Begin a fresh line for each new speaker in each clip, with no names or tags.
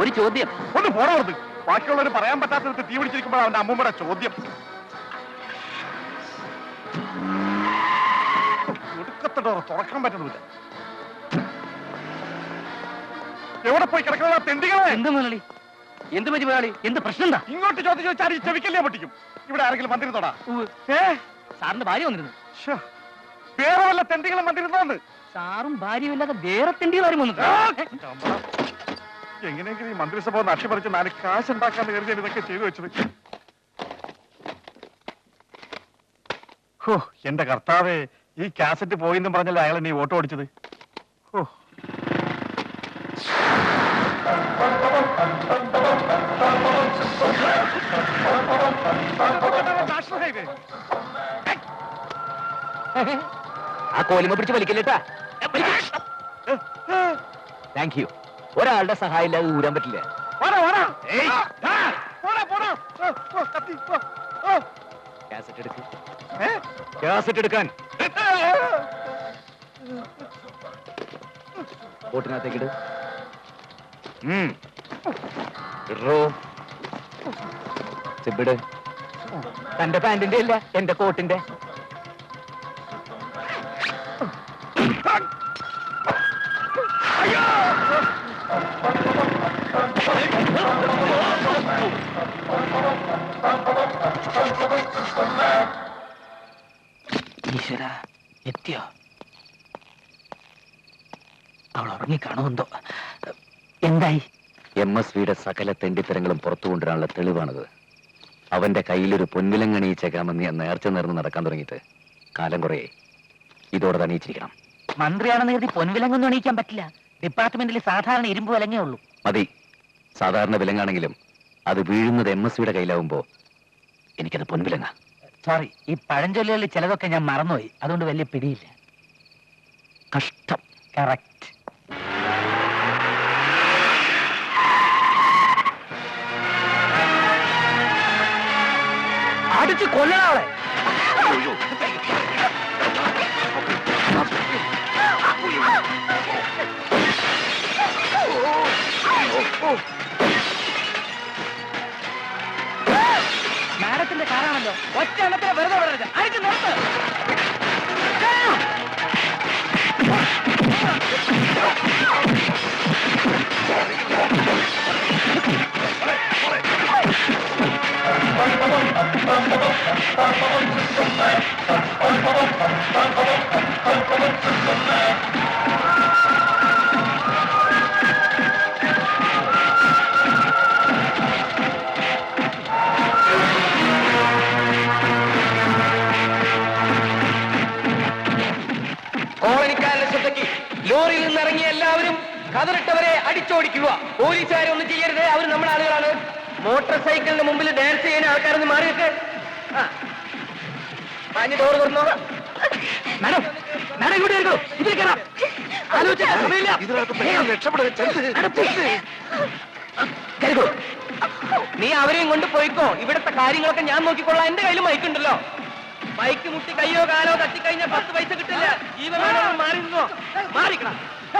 ഒരു ചോദ്യം.
ഒന്ന് പോണവർത്ത് ബാക്കിയുള്ളവർ പറയാൻ പറ്റാത്ത വിധത്തിൽ തീ പിടിച്ചിരിക്കുമ്പോൾ അവന്റെ അമ്മൂമ്മയുടെ ചോദ്യം. ഒടുക്കത്തെ ഡോർ തുറക്കാൻ പറ്റുന്നില്ല. എവിടെ പോയി കിടക്കുന്ന തെണ്ടികളെ?
എന്ത് മുതലാളി? എന്ത് പറ്റി മുതലാളി? എന്ത് പ്രശ്നം എന്താ?
ഇങ്ങോട്ട് ചോദ്യം ചോദിച്ചാൽ ഈ ചെവിക്കല്ലേ പൊട്ടിക്കും. ഇവിടെ ആരെങ്കിലും വന്നിരുന്നോടാ? ഏ?
സാറിന്റെ ഭാര്യ വന്നിരുന്നു.
ശ്ശോ. വേറെ വല്ല തെണ്ടികളും വന്നിരുന്നോന്ന്?
സാറും ഭാര്യയും ഇല്ലാതെ വേറെ തെണ്ടികളാരും വന്നു
എങ്ങനെയെങ്കിലും ഈ മന്ത്രിസഭ ഒന്ന് അട്ടിമറിച്ച് നാല് കാശ് ഉണ്ടാക്കാൻ കരുതി ഇതൊക്കെ ചെയ്തു വെച്ചത്. ഹോ എന്റെ കർത്താവേ ഈ കാസറ്റ് പോയിന്നും പറഞ്ഞല്ലേ അയാളെ നീ ഓട്ടോ ഓടിച്ചത്? ഹോ.
ആ കോലിമ പിടിച്ച് വലിക്കല്ലേട്ടാ? താങ്ക് യു ഒരാളുടെ സഹായം ഇല്ലാതെ ഊരാൻ പറ്റില്ല. കാസറ്റ് എടുക്ക്? കാസറ്റ് എടുക്കാൻ. ബോട്ടിനകത്തേക്ക് ഇട്. സിബിട് തന്റെ പാന്റിന്റെ ഇല്ല എന്റെ കോട്ടിന്റെ. ഈശ്വര എത്തിയോ? അവൾ ഉറങ്ങിക്കാണോ എന്തോ എന്തായി? എം എസ് വിയുടെ സകല തെണ്ടിത്തരങ്ങളും പുറത്തു കൊണ്ടുവരാനുള്ള തെളിവാണത്. അവന്റെ കയ്യിലൊരു പൊൻവിലങ്ങണിയിച്ചേക്കാമെന്ന് ഞാൻ നേർച്ച നേർന്ന് നടക്കാൻ തുടങ്ങിയിട്ട്. കാലം കുറേ ഇതോടെ തണിയിച്ചിരിക്കണം
മന്ത്രിയാണെന്ന് കരുതി പൊൻവിലങ്ങൊന്നും എണീക്കാൻ പറ്റില്ല. ഡിപ്പാർട്ട്മെന്റിൽ സാധാരണ ഇരുമ്പ് വിലങ്ങേ ഉള്ളൂ.
മതി. സാധാരണ വിലങ്ങാണെങ്കിലും അത് വീഴുന്നത് എം എസ് സിയുടെ കയ്യിലാവുമ്പോ എനിക്കത് പൊൻവിലങ്ങ.
സോറി ഈ പഴഞ്ചൊല്ലുകളിൽ ചിലതൊക്കെ ഞാൻ മറന്നുപോയി. അതുകൊണ്ട് വലിയ പിടിയില്ല.
കഷ്ടം.
കറക്റ്റ്
അടിച്ച് കൊല്ലണവളെ
മാഡത്തിന്റെ കാരണമല്ലോ ഒറ്റ എണ്ണത്തിന് വെറുതെ വിടരുത്. അടിച്ച് നിർത്ത്.
കോളനിക്കാരുടെ ലോറിയിൽ നിന്ന് ഇറങ്ങിയ എല്ലാവരും കതറിട്ടവരെ അടിച്ചോടിക്കുക. പോലീസുകാരെ ഒന്നും ചെയ്യരുത്. അവർ നമ്മുടെ ആളുകളാണ്. മോട്ടോർ സൈക്കിളിന് മുമ്പിൽ ഡാൻസ് ചെയ്യുന്ന ആൾക്കാരൊന്ന് മാറി നിൽക്ക്. പാഞ്ഞ് ഡോർ തുറന്നോ.
മാഡം മാഡം ഇവിടെ വരൂ. ഇതിൽ കയറാം.
ആലോചിക്കാൻ സമയമില്ല. കരുതൂ. നീ അവരെയും കൊണ്ട് പോയിക്കോ. ഇവിടുത്തെ കാര്യങ്ങളൊക്കെ ഞാൻ നോക്കിക്കൊള്ളാം. എന്റെ കയ്യിൽ മൈക്കുണ്ടല്ലോ മൈക്ക് മുട്ടി കയ്യോ കാലോ തട്ടിക്കഴിഞ്ഞാൽ പത്ത് പൈസ കിട്ടില്ല. ജീവൻ വേണോ മാറി മാറിക്കണം.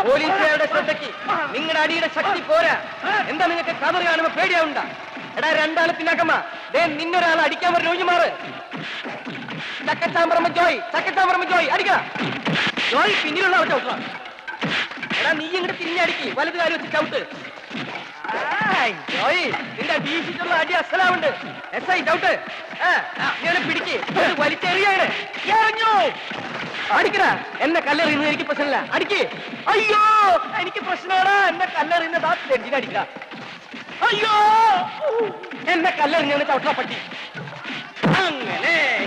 പോലീസുകാരുടെ ശ്രദ്ധയ്ക്ക് നിങ്ങളുടെ അടിയുടെ ശക്തി പോരാ. എന്താ നിങ്ങൾക്ക് കവർ കാണുമ്പോ പേടിയാവുണ്ട? എടാ രണ്ടാൾ പിന്നാക്കമ്മ. ദേ നിന്നൊരാൾ അടിക്കാൻ പറഞ്ഞ ഒഴിഞ്ഞു മാറ്. ചക്കച്ചാമ്പറമ്പ ജോയ് ചക്കച്ചാമ്പറമ്പ ജോയ് അടിക്ക ജോയ് പിന്നിലുള്ള അവിടെ എടാ നീ ഇങ്ങോട്ട് തിരിഞ്ഞടിക്ക് വലത് കാര്യം വെച്ച് ചവിട്ട്. ജോയ്. വീശിട്ടുള്ള അടി അസലാവുണ്ട്. എസ് ഐ ചവിട്ട് ആ, നീ പിടിക്ക്. വലിച്ചെറിയാണ്. എറിഞ്ഞു? അടിക്കട. എന്നെ കല്ലെറിയുന്നത് എനിക്ക് പ്രശ്നമില്ല. അടിക്ക്. അയ്യോ എനിക്ക് പ്രശ്നമാണ് എന്നെ കല്ലെറിയുന്നത് ആ തെണ്ടിനെ അയ്യോ എന്നെ കല്ലെറിഞ്ഞാണ് ചവിട്ടാ അങ്ങനെ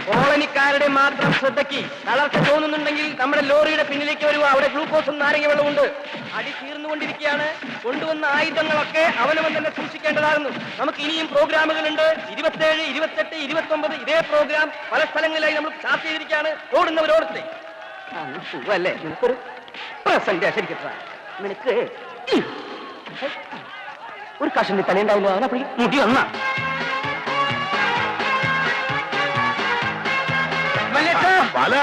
കോളനിക്കാരുടെ മാത്രം ശ്രദ്ധയ്ക്ക് തളർച്ച തോന്നുന്നുണ്ടെങ്കിൽ നമ്മുടെ ലോറിയുടെ പിന്നിലേക്ക് വരുക അവിടെ ഗ്ലൂക്കോസും നാരങ്ങ വെള്ളമുണ്ട് അടി തീർന്നുകൊണ്ടിരിക്കുകയാണ്. കൊണ്ടുവന്ന ആയുധങ്ങളൊക്കെ അവനവൻ തന്നെ സൂക്ഷിക്കേണ്ടതാകുന്നു നമുക്ക് ഇനിയും പ്രോഗ്രാമുകളുണ്ട്. ഇരുപത്തേഴ് ഇരുപത്തെട്ട് ഇരുപത്തൊമ്പത് ഇതേ പ്രോഗ്രാം പല സ്ഥലങ്ങളിലായി നമ്മൾ ചാർട്ട് ചെയ്തിരിക്കുകയാണ്. ഓടുന്നവരോടത്തെ പ്രസന്റേഷൻ നിനക്ക് ഒരു കഷണ്ടി തലയുണ്ടാവില്ല അവനെ പിടി മുടി വന്നാ.
അല.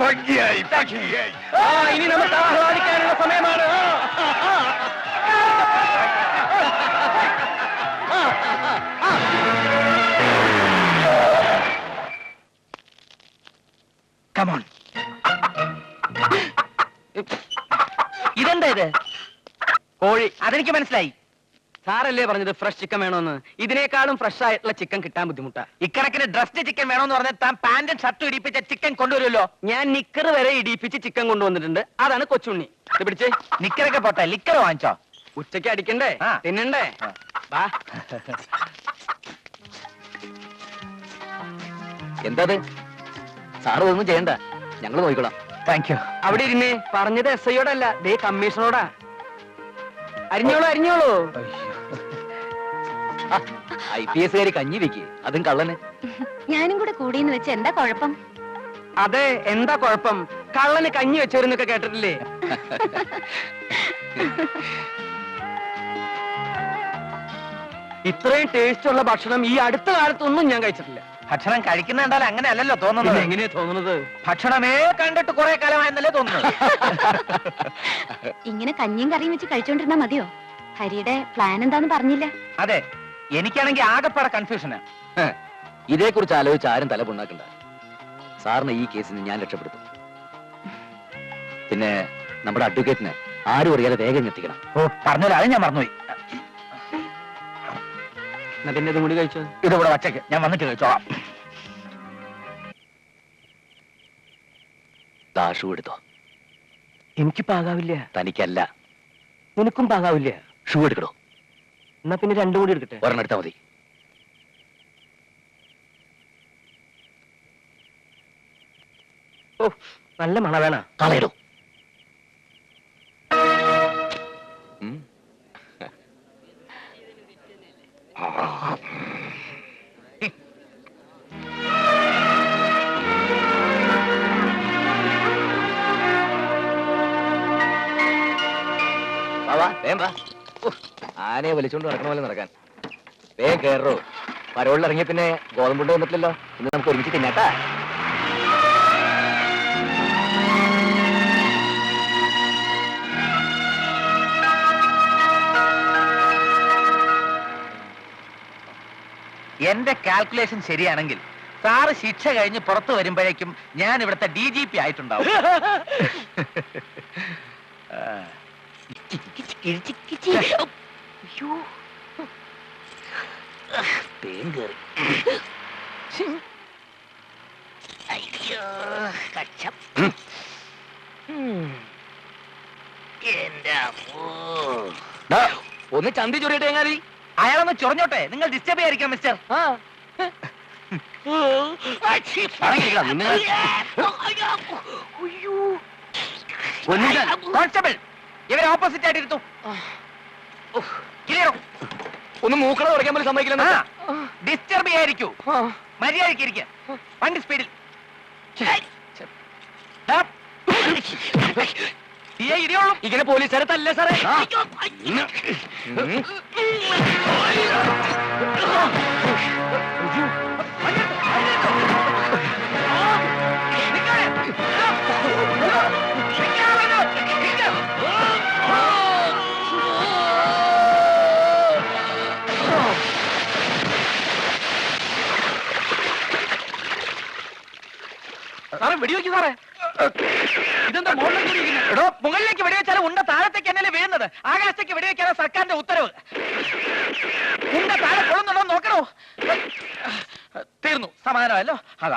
ഭംഗിയായി ഭംഗിയായി.
ആ ഇനി നമുക്ക് ആഹ്ലാദിക്കാനുള്ള സമയമാണ്. ഇതെന്താ
ഇത്?
കോഴി.
അതെനിക്ക് മനസ്സിലായി.
സാറല്ലേ പറഞ്ഞത് ഫ്രഷ് ചിക്കൻ വേണമെന്ന് ഇതിനേക്കാളും ഫ്രഷ് ആയിട്ടുള്ള ചിക്കൻ കിട്ടാൻ ബുദ്ധിമുട്ടാ.
ഇക്കണക്കിന് ഡ്രസ്ഡ് ചിക്കൻ വേണമെന്ന് പറഞ്ഞാൽ താൻ പാന്റും ഷർട്ടും ഇടിപ്പിച്ച ചിക്കൻ കൊണ്ടുവരുമല്ലോ?
ഞാൻ നിക്കർ വരെ ഇടിപ്പിച്ച് ചിക്കൻ കൊണ്ടുവന്നിട്ടുണ്ട്. അതാണ് കൊച്ചുണ്ണി. പിടിച്ച്.
നിക്കറൊക്കെ പോട്ടെ ലിക്കർ വാങ്ങിച്ചോ.
ഉച്ചയ്ക്ക് അടിക്കണ്ടേ. തിന്നണ്ടേ. വാ.
എന്താ സാറ് ഒന്നും ചെയ്യണ്ട. ഞങ്ങൾ നോക്കിക്കോളാം.
താങ്ക് യു
അവിടെ ഇരുന്നേ പറഞ്ഞത് എസ് ഐയോടല്ല ദേ കമ്മീഷണറോടാ അരിഞ്ഞോളൂ അരിഞ്ഞോളൂ.
ഐ പി എസ് കാരി കഞ്ഞി വെക്ക്. അതും കള്ളന്.
ഞാനും കൂടെ കൂടിയെന്ന് വെച്ച് എന്താ കുഴപ്പം?
അതെ എന്താ കുഴപ്പം? കള്ളന് കഞ്ഞി വെച്ചവരെന്നൊക്കെ കേട്ടിട്ടില്ലേ? ഇത്രയും ടേസ്റ്റ് ഉള്ള ഭക്ഷണം ഈ അടുത്ത കാലത്തൊന്നും ഞാൻ കഴിച്ചിട്ടില്ല.
ഭക്ഷണം കഴിക്കുന്ന അങ്ങനെ അല്ലല്ലോ തോന്നുന്നത്.
എങ്ങനെയാ തോന്നുന്നത്?
ഭക്ഷണമേ കണ്ടിട്ട് കുറെ കാലമായെന്നല്ലേ തോന്നുന്നത്.
ഇങ്ങനെ കഞ്ഞിയും കറിയും വെച്ച് കഴിച്ചോണ്ടിരുന്നാ മതിയോ? ഹരിയുടെ പ്ലാൻ എന്താന്ന് പറഞ്ഞില്ല.
അതെ. എനിക്കാണെങ്കിൽ ആകെപ്പാടെ കൺഫ്യൂഷനാ
ഇതേക്കുറിച്ച് ആലോചിച്ച് ആരും തല പുണ്ണാക്കണ്ട. സാറിന് ഈ കേസിൽ നിന്ന് ഞാൻ രക്ഷപ്പെടുത്തും. പിന്നെ നമ്മുടെ അഡ്വക്കേറ്റിന് ആരും അറിയാതെ വേഗം എത്തിക്കണം
ഓ പറഞ്ഞാൽ അത് ഞാൻ മറന്നുപോയി.
പിന്നെ ഇതും കൂടി കഴിച്ചോ?
ഇതിവിടെ വച്ചേക്ക്. ഞാൻ വന്നിട്ട് കഴിച്ചോളാം
ദാഷു എടുത്തോ.
എനിക്ക് പാകാവില്ല
തനിക്കല്ല.
നിനക്കും പാകാവില്ല
ഷൂ എടുക്കടോ.
എന്നാ പിന്നെ രണ്ടും കൂടി എടുക്കട്ടെ
ഒരെണ്ണം എടുത്താൽ മതി.
ഓ നല്ല മണ വേണ?
കളയിടോ. ഉം. ആനയെ വലിച്ചുകൊണ്ട് നടക്കണ പോലെ നടക്കാൻ. വേ കയറോ പരോളിൽ ഇറങ്ങിയ പിന്നെ ഗോതമ്പുണ്ട് വന്നിട്ടില്ലല്ലോ. ഇന്ന് നമുക്ക് ഒരുമിച്ച് തിന്നാട്ടാ
എന്റെ കാൽക്കുലേഷൻ ശരിയാണെങ്കിൽ സാറ് ശിക്ഷ കഴിഞ്ഞ് പുറത്തു വരുമ്പോഴേക്കും ഞാൻ ഇവിടുത്തെ ഡി ജി പി ആയിട്ടുണ്ടാവും. ആ. തേൻ കേറി അയ്യോ കച്ചം എന്റെ അമ്മോ
ഡാ, ഒന്ന് ചന്തി ചൊറിയിട്ട് എങ്ങാതി
അയാളൊന്ന് ചൊറഞ്ഞോട്ടെ. നിങ്ങൾ ഡിസ്റ്റർബ് ചെയ്യാതിരിക്കാം മിസ്റ്റർ
നിന്നെ.
കോൺസ്റ്റബിൾ ഇവരെ ഓപ്പോസിറ്റ് ആയിട്ട് ഇരുത്തു ക്ലിയറോ
ഒന്ന് മൂക്കള തുടയ്ക്കാൻ പോലും സമ്മതിക്കില്ല
ഡിസ്റ്റർബ് ചെയ്യാതിരിക്കൂ. മര്യാദയ്ക്ക് ഇരിക്കുക വണ്ടി സ്പീഡിൽ ഇടിയുള്ളൂ
ഇങ്ങനെ പോലീസുകാരെ തല്ലേ സാറേ?
സാറേ വെടിവെക്കും സാറേ. ഇതെന്താ എടോ മുകളിലേക്ക് വെടിവെച്ചാൽ ഉണ്ട താഴത്തേക്ക് എന്നല്ലേ വീഴുന്നത്? ആകാശത്തേക്ക് വെടിവെക്കാതെ സർക്കാരിന്റെ ഉത്തരവ്. ഉണ്ട താഴെ കൊള്ളുന്നുണ്ടോ നോക്കണോ? തീർന്നു. സമാധാനമല്ലോ അതാ